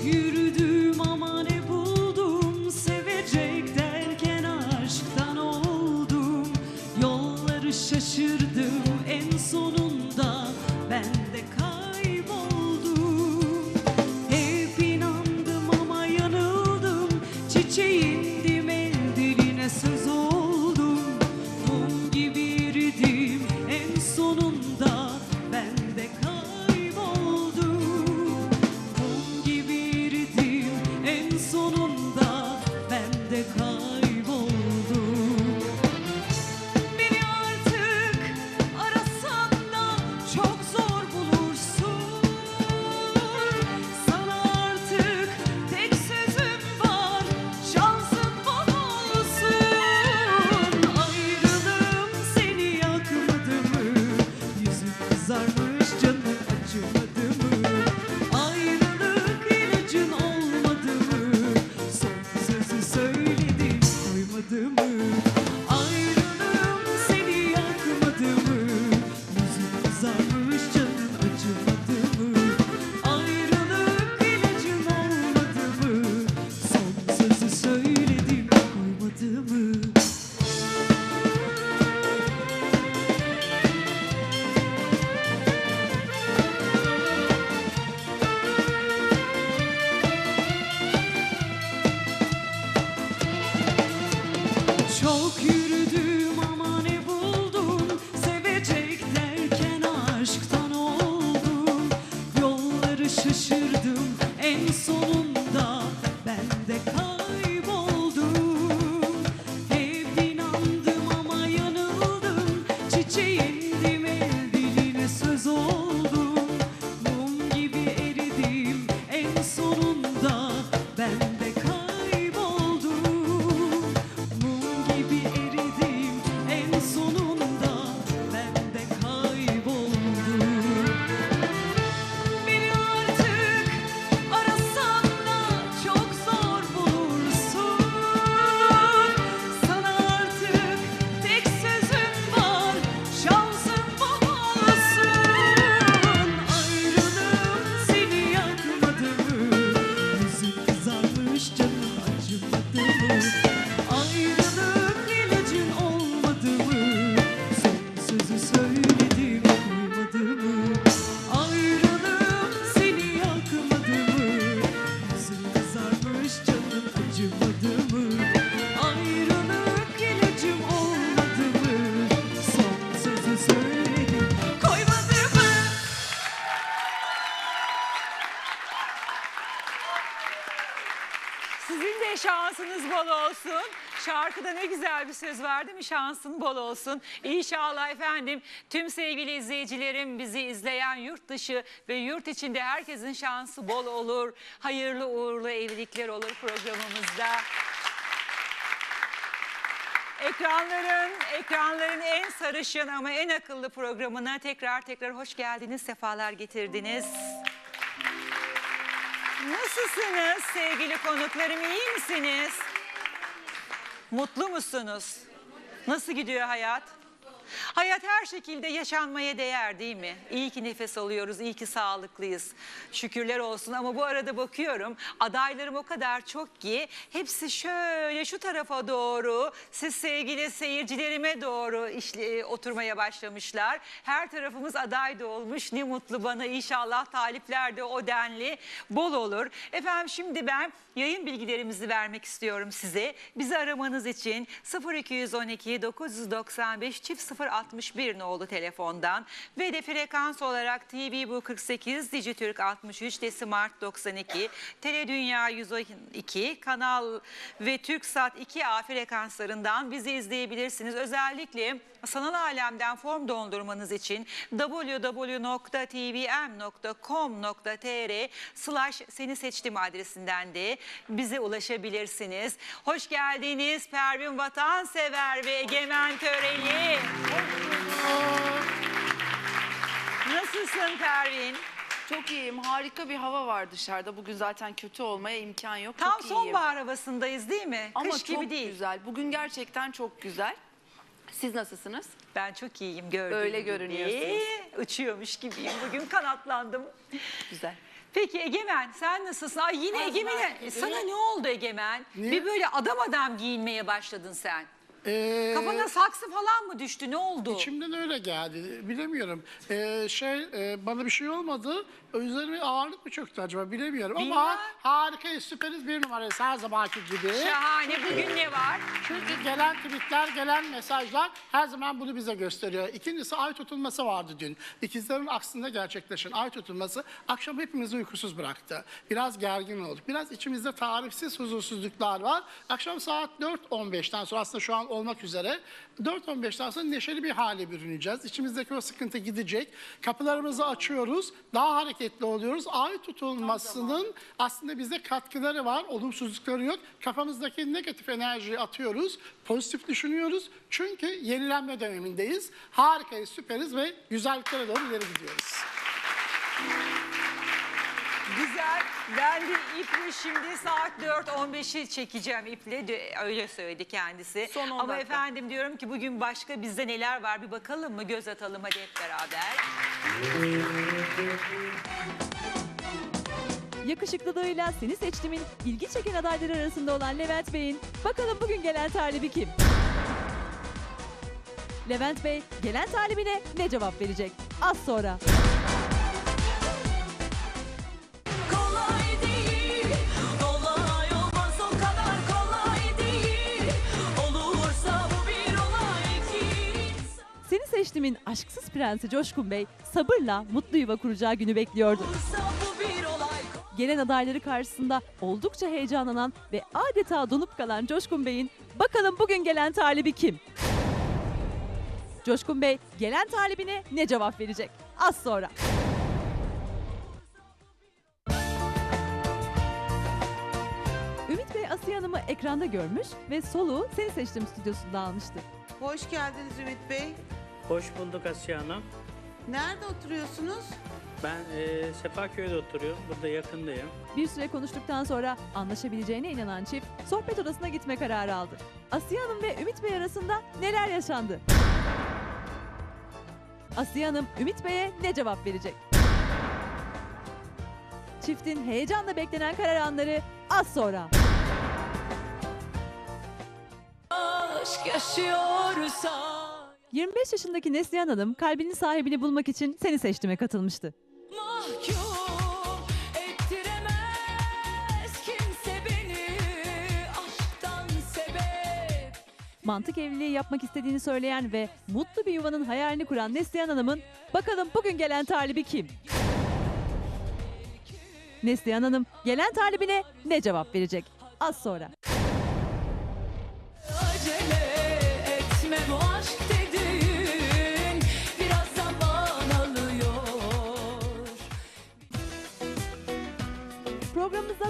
You te güzel bir söz mi? Şansın bol olsun. İnşallah efendim tüm sevgili izleyicilerim bizi izleyen yurt dışı ve yurt içinde herkesin şansı bol olur. Hayırlı uğurlu evlilikler olur programımızda. Ekranların, ekranların en sarışın ama en akıllı programına tekrar tekrar hoş geldiniz, sefalar getirdiniz. Nasılsınız sevgili konuklarım, iyi misiniz? Mutlu musunuz? Nasıl gidiyor hayat? Hayat her şekilde yaşanmaya değer değil mi? İyi ki nefes alıyoruz, iyi ki sağlıklıyız. Şükürler olsun ama bu arada bakıyorum adaylarım o kadar çok ki hepsi şöyle şu tarafa doğru siz sevgili seyircilerime doğru işle, oturmaya başlamışlar. Her tarafımız aday da olmuş. Ne mutlu bana inşallah talipler de o denli bol olur. Efendim şimdi ben yayın bilgilerimizi vermek istiyorum size. Bizi aramanız için 0212 995 çift 061 nolu telefondan ve de frekans olarak TV bu 48, Dijitürk 63, Desmart 92, Teledünya 102, Kanal ve TürkSat 2A frekanslarından bizi izleyebilirsiniz. Özellikle sanal alemden form dondurmanız için www.tvm.com.tr slash seni seçtim adresinden de bize ulaşabilirsiniz. Hoş geldiniz Pervin Vatansever ve Egemen Töreli. Nasılsın Pervin? Çok iyiyim. Harika bir hava var dışarıda. Bugün zaten kötü olmaya imkan yok. Tam çok iyiyim. sonbahar havasındayız değil mi? Ama Kış çok gibi değil. güzel. Bugün gerçekten çok güzel. Siz nasılsınız? Ben çok iyiyim gördüğün Öyle gibi. görünüyorsunuz. Uçuyormuş gibiyim. Bugün kanatlandım. Güzel. Peki Egemen sen nasılsın? Ay yine Egemen sana ne oldu Egemen? Bir böyle adam adam giyinmeye başladın sen. Ee, Kafana saksı falan mı düştü? Ne oldu? İçimden öyle geldi. Bilemiyorum. Ee, şey e, bana bir şey olmadı. Üzerime ağırlık mı çöktü acaba bilemiyorum ama Bilmem. harikayız süperiz bir numarayız her zamanki gibi. Şahane. Bugün ne var? Çünkü gelen tweetler, gelen mesajlar her zaman bunu bize gösteriyor. İkincisi ay tutulması vardı dün. İkizlerin aksında gerçekleşen ay tutulması akşam hepimizi uykusuz bıraktı. Biraz gergin olduk. Biraz içimizde tarifsiz huzursuzluklar var. Akşam saat 4.15'ten sonra aslında şu an olmak üzere 4.15'ten sonra neşeli bir hale bürüneceğiz. İçimizdeki o sıkıntı gidecek. Kapılarımızı açıyoruz. Daha hareketli oluyoruz. Ay tutulmasının aslında bize katkıları var. Olumsuzlukları yok. Kafamızdaki negatif enerjiyi atıyoruz. Pozitif düşünüyoruz. Çünkü yenilenme dönemindeyiz. Harikayız, süperiz ve güzelliklere doğru ileri gidiyoruz. Güzel. Ben de iple şimdi saat 4.15'i çekeceğim iple. De- Öyle söyledi kendisi. Son on Ama dakika. efendim diyorum ki bugün başka bizde neler var bir bakalım mı? Göz atalım hadi hep beraber. Yakışıklılığıyla seni seçtimin ilgi çeken adayları arasında olan Levent Bey'in bakalım bugün gelen talibi kim? Levent Bey gelen talibine ne cevap verecek? Az sonra. Seçtimin aşksız prensi Coşkun Bey sabırla mutlu yuva kuracağı günü bekliyordu. Gelen adayları karşısında oldukça heyecanlanan ve adeta donup kalan Coşkun Bey'in bakalım bugün gelen talibi kim? Coşkun Bey gelen talibine ne cevap verecek? Az sonra. Ümit Bey Asiye Hanım'ı ekranda görmüş ve soluğu Seni Seçtim stüdyosunda almıştı. Hoş geldiniz Ümit Bey. Hoş bulduk Asiye Hanım. Nerede oturuyorsunuz? Ben e, Sefaköy'de oturuyorum. Burada yakındayım. Bir süre konuştuktan sonra anlaşabileceğine inanan çift sohbet odasına gitme kararı aldı. Asiye Hanım ve Ümit Bey arasında neler yaşandı? Asiye Hanım Ümit Bey'e ne cevap verecek? Çiftin heyecanla beklenen karar anları az sonra. Aşk yaşıyorsa 25 yaşındaki Neslihan Hanım kalbinin sahibini bulmak için Seni Seçtim'e katılmıştı. mahkum ettiremez kimse beni aşktan sebep. Mantık evliliği yapmak istediğini söyleyen ve mutlu bir yuvanın hayalini kuran Neslihan Hanım'ın bakalım bugün gelen talibi kim? Neslihan Hanım gelen talibine ne cevap verecek? Az sonra.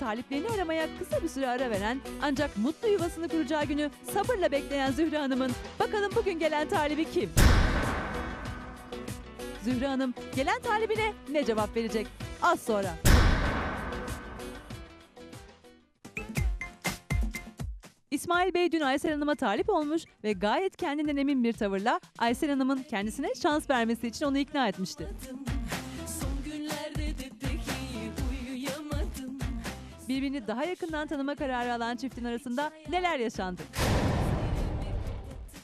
Taliplerini aramaya kısa bir süre ara veren ancak mutlu yuvasını kuracağı günü sabırla bekleyen Zühre Hanım'ın bakalım bugün gelen talibi kim? Zühre Hanım gelen talibine ne cevap verecek? Az sonra. İsmail Bey dün Aysel Hanım'a talip olmuş ve gayet kendinden emin bir tavırla Aysel Hanım'ın kendisine şans vermesi için onu ikna etmişti. Birbirini daha yakından tanıma kararı alan çiftin arasında neler yaşandı?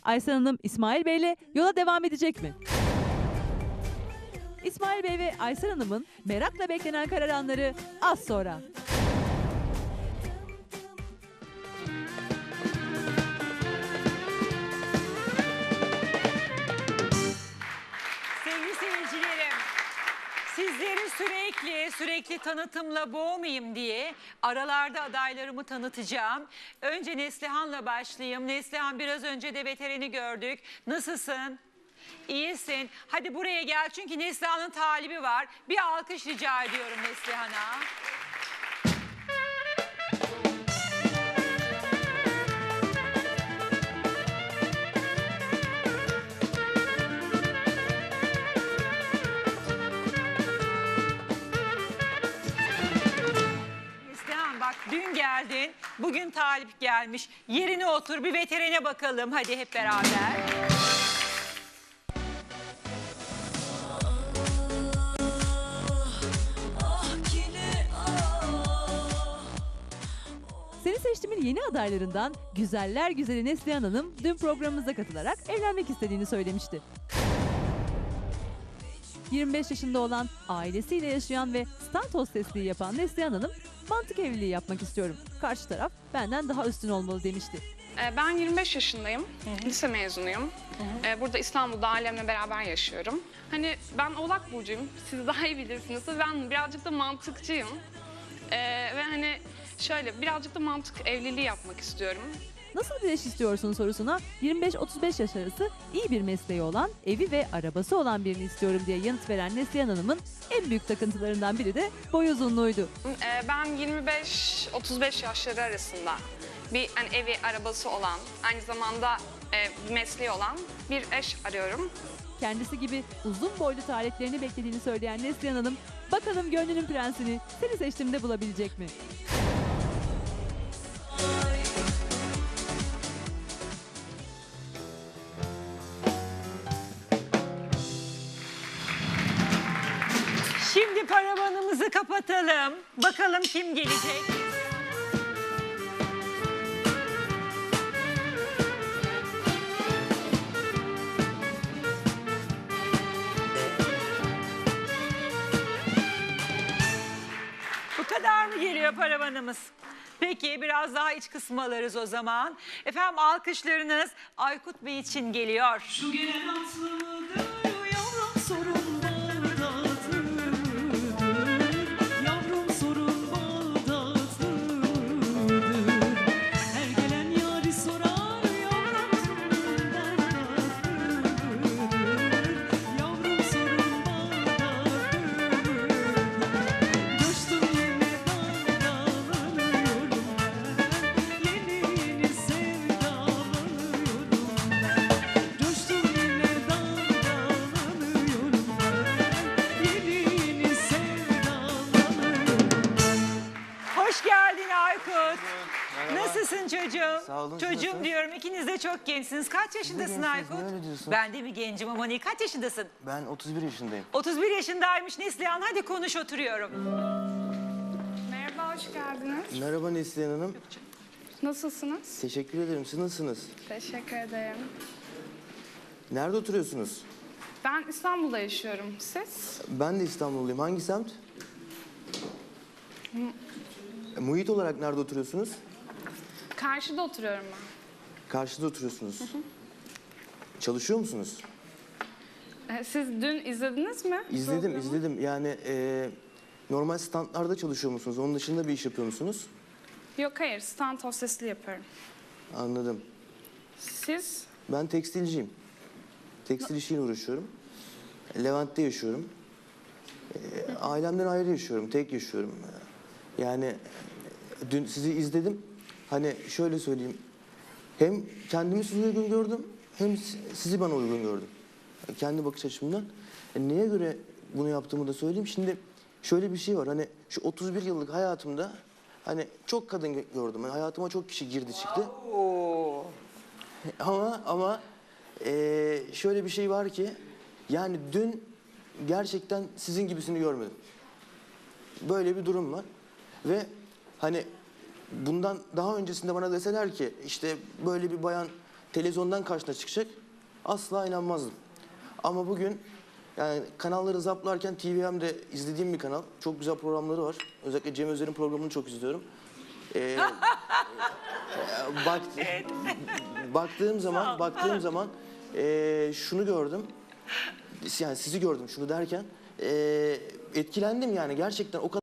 Aysel Hanım İsmail Bey'le yola devam edecek mi? İsmail Bey ve Aysel Hanım'ın merakla beklenen karar anları az sonra. Sizleri sürekli sürekli tanıtımla boğmayayım diye aralarda adaylarımı tanıtacağım. Önce Neslihan'la başlayayım. Neslihan biraz önce de veterini gördük. Nasılsın? İyisin. Hadi buraya gel çünkü Neslihan'ın talibi var. Bir alkış rica ediyorum Neslihan'a. Geldin, bugün talip gelmiş. Yerine otur bir veterine bakalım hadi hep beraber. Seni seçtimin yeni adaylarından Güzeller Güzeli Neslihan Hanım dün programımıza katılarak evlenmek istediğini söylemişti. 25 yaşında olan, ailesiyle yaşayan ve stand hostesliği yapan Neslihan Hanım, mantık evliliği yapmak istiyorum. Karşı taraf benden daha üstün olmalı demişti. Ee, Ben 25 yaşındayım. Lise mezunuyum. Ee, Burada İstanbul'da ailemle beraber yaşıyorum. Hani ben Oğlak Burcu'yum. Siz daha iyi bilirsiniz. Ben birazcık da mantıkçıyım. Ee, ve hani şöyle birazcık da mantık evliliği yapmak istiyorum. Nasıl bir eş istiyorsun sorusuna 25-35 yaş arası iyi bir mesleği olan, evi ve arabası olan birini istiyorum diye yanıt veren Neslihan Hanım'ın en büyük takıntılarından biri de boy uzunluğuydu. Ee, Ben 25-35 yaşları arasında bir hani evi, arabası olan, aynı zamanda e, mesleği olan bir eş arıyorum. Kendisi gibi uzun boylu taliplerini beklediğini söyleyen Neslihan Hanım, bakalım gönlünün prensini seni seçtiğimde bulabilecek mi? Paravanımızı kapatalım. Bakalım kim gelecek? Bu kadar mı geliyor paravanımız? Peki biraz daha iç kısmı alırız o zaman. Efendim alkışlarınız Aykut Bey için geliyor. Şu gelen atlı olun, siz Çocuğum nasılsınız? diyorum ikiniz de çok gençsiniz. Kaç yaşındasın gençsiniz, Aykut? niye öyle diyorsun? Ben de mi gencim ama ne? Kaç yaşındasın? Ben 31 yaşındayım. 31 yaşındaymış Neslihan. Hadi konuş oturuyorum. Merhaba, hoş geldiniz. Merhaba Neslihan Hanım. Nasılsınız? Teşekkür ederim. Siz nasılsınız? Teşekkür ederim. Nerede oturuyorsunuz? Ben İstanbul'da yaşıyorum. Siz? Ben de İstanbulluyum. Hangi semt? E, Muhit olarak nerede oturuyorsunuz? Karşıda oturuyorum ben. Karşıda oturuyorsunuz. Çalışıyor musunuz? Ee, Siz dün izlediniz mi? İzledim, programı? izledim. Yani e, normal standlarda çalışıyor musunuz? Onun dışında bir iş yapıyor musunuz? Yok hayır, stand hostesliği yapıyorum. Anladım. Siz? Ben tekstilciyim. Tekstil işiyle uğraşıyorum. Levent'te yaşıyorum. Ee, ailemden ayrı yaşıyorum, tek yaşıyorum. Yani dün sizi izledim. Hani şöyle söyleyeyim. Hem kendimi size uygun gördüm, hem si- sizi bana uygun gördüm. Kendi bakış açımdan. E, neye göre bunu yaptığımı da söyleyeyim. Şimdi şöyle bir şey var. Hani şu 31 yıllık hayatımda hani çok kadın gö- gördüm. Hani hayatıma çok kişi girdi çıktı. Ama ama eee, şöyle bir şey var ki yani dün gerçekten sizin gibisini görmedim. Böyle bir durum var ve hani bundan daha öncesinde bana deseler ki işte böyle bir bayan televizyondan karşına çıkacak asla inanmazdım. Ama bugün yani kanalları zaplarken TVM'de izlediğim bir kanal. Çok güzel programları var. Özellikle Cem Özer'in programını çok izliyorum. Ee, bak, baktığım zaman baktığım zaman eee, şunu gördüm. Yani sizi gördüm şunu derken eee, etkilendim yani gerçekten o kadar